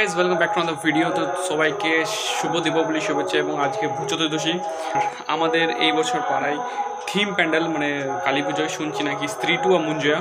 Guys welcome back to video তো সবাইকে শুভ দীপাবলি, শুভেচ্ছা এবং আজকে চতুর্দশী আমাদের এই বছর পাড়ায় থিম প্যান্ডেল মানে কালী পুজোয় শুনছি নাকি স্ত্রী টু আর মুঞ্জয়া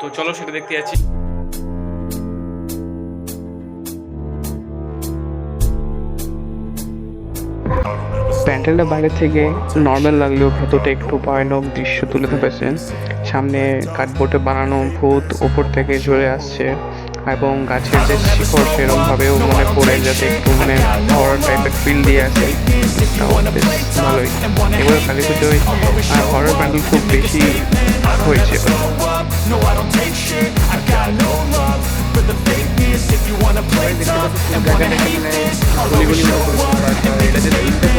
তো চলো সেটা দেখতে যাচ্ছি। প্যান্ডেলটা বাইরে থেকে নর্মাল লাগলেও ভেতরটা একটু ভয়ানক দৃশ্য তুলে ধরেছেন সামনে কাঠবোর্ডে বানানো ভূত, ওপর থেকে ঝরে আসছে। এবং গাছের যে শিকড় সেরকমভাবেও মনে পড়ে যাতে একটু মানে হরার টাইপের ফিল দিয়ে আসে। ভালোই। এবার কালী পুজোয় হরার প্যান্ডেল খুব বেশি হয়েছে। এবার। No,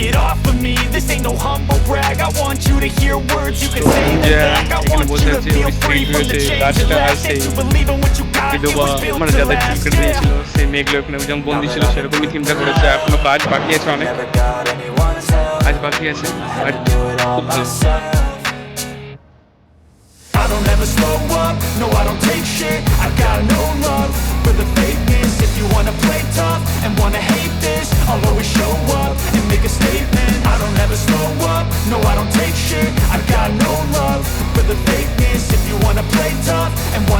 Get off of me. This ain't no humble brag. I want you to hear words you can say them Yeah, back. I এখানে want বসে you to আছি, feel ওই free from the স্ত্রী change গাছটা at R last. সেই And to believe in what you got. It বিধবা was built মানে to যাদের last. টিকিট দিয়েছিল সেই মেয়েগুলো এখানে যেমন বন্দি ছিল সেরকমই থিমটা করেছে এখনো কাজ বাকি আছে অনেক Never got anyone's help. কাজ বাকি আছে আর do it all খুব ভালো myself. I don't ever slow up, no I don't take shit I got no love for the fakeness If you wanna play tough and wanna hate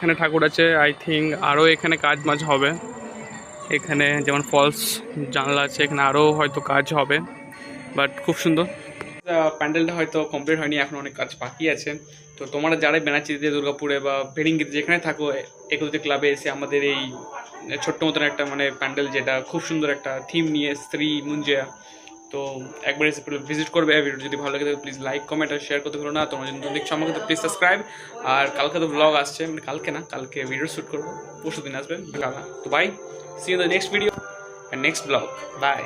এখানে ঠাকুর আছে I think আরও এখানে কাজ মাজ হবে। এখানে যেমন ফলস জানলা আছে, এখানে আরও হয়তো কাজ হবে বাট খুব সুন্দর। প্যান্ডেলটা হয়তো কমপ্লিট হয়নি, এখন অনেক কাজ বাকি আছে। তো তোমরা যারাই বেনাচিতে দুর্গাপুরে বা ভেরিঙ্গিতে যেখানে থাকো একত্রিত ক্লাবে এসে আমাদের এই ছোট্ট মতন একটা মানে প্যান্ডেল, যেটা খুব সুন্দর একটা থিম নিয়ে স্ত্রী মুঞ্জিয়া তো একবার এসে ভিজিট করবে ভিডিও যদি ভালো লাগে থাকে প্লিজ লাইক কমেন্ট আর শেয়ার করতে ভুলো না। তোমার জন্য দেখছ আমাকে, তো প্লিজ সাবস্ক্রাইব আর কালকে তো ব্লগ আসছে মানে কালকে না, কালকে ভিডিও শ্যুট করব। পরশু দিন আসবে, তো bye see in the next video next blog bye